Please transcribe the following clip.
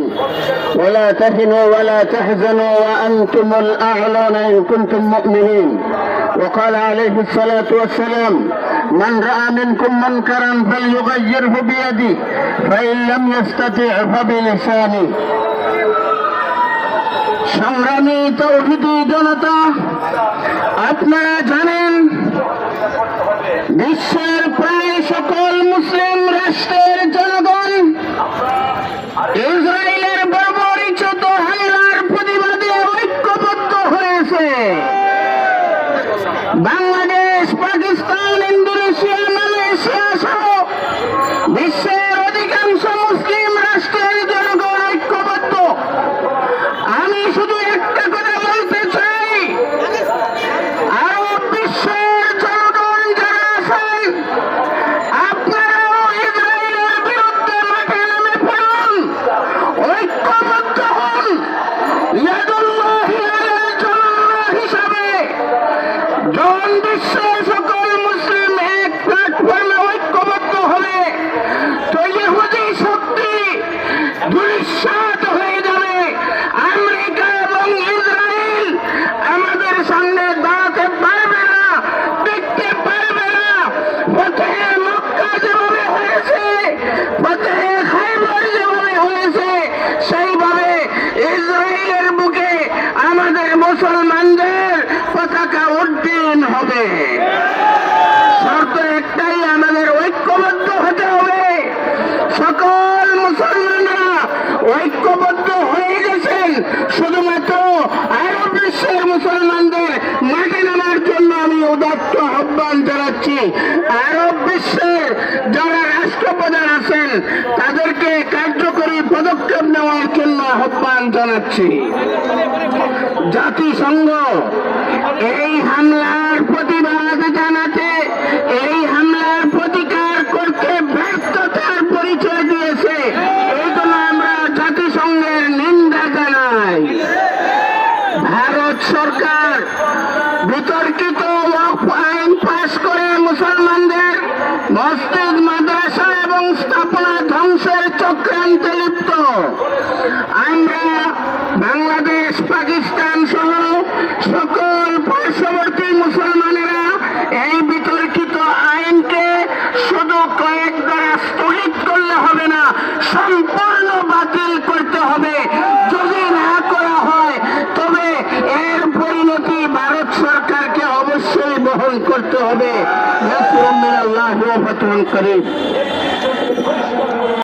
المؤمنين ولا تهنوا ولا تحزنوا وأنتم الأعلون إن كنتم مؤمنين وقال عليه الصلاة والسلام من رأى منكم منكرا فليغيره بيده فإن لم يستطع فبلسانه সংগ্রামী তৌহিদি জনতা আপনারা জানেন বাংলাদেশ, পাকিস্তান, ইন্দোনেশিয়া, মালয়েশিয়া সহ বিশ্বের অধিকাংশ মুসলিম রাষ্ট্রের জনগণ ঐক্যবদ্ধ। আমি শুধু একটা কথা বলতে চাই। আরব বিশ্বের জনগণ যারা আছেন, আপনারাও ইসরায়েলের বিরুদ্ধে মাঠে নেমে পড়ুন। ঐক্যবদ্ধ হন। বিশ্বের সকল মুসলিম এক হবে তো শক্তি দুঃসাত হয়ে যাবে। আমেরিকা এবং ইসরায়েল আমাদের সামনে দাঁড়াতে পারবে না, দেখতে পারবে না। ফতেহে মক্কা যেভাবে হয়েছে ফতেহে খাইবার যেভাবে হয়েছে, সেইভাবে ইসরায়েলের বুকে আমাদের মুসলমানদের পতাকা উড্ডীন হবে শর্ত একটাই আমাদের ঐক্যবদ্ধ হতে হবে সকল মুসলমানরা ঐক্যবদ্ধ হয়ে গেছেন শুধুমাত্র আরব বিশ্বের মুসলমানদের মাঠে নামার জন্য আমি উদাত্ত আহ্বান জানাচ্ছি। আরব বিশ্বের যারা রাষ্ট্রপ্রধান আছেন, তাদেরকে কার্যকরী পদক্ষেপ নেওয়ার জন্য আহ্বান জানাচ্ছি। জাতিসংঘ এই হামলার প্রতিবাদ জানাতে এই হামলার প্রতিকার করতে ব্যর্থতার পরিচয় দিয়েছে এই জন্য আমরা জাতিসংঘের নিন্দা জানাই ভারত সরকার। বিতর্কিত আইন পাশ করে মুসলমানদের মসজিদ, মাদ্রাসা এবং স্থাপনা ধ্বংসের চক্রান্তে লিপ্ত। আমরা বাংলাদেশ, পাকিস্তান সহ সকল পার্শ্ববর্তী মুসলমানেরা এই বিতর্কিত আইনকে শুধু কয়েক দ্বারা স্থগিত করলে হবে না, সম্পূর্ণ বাতিল করতে হবে। করতে হবে।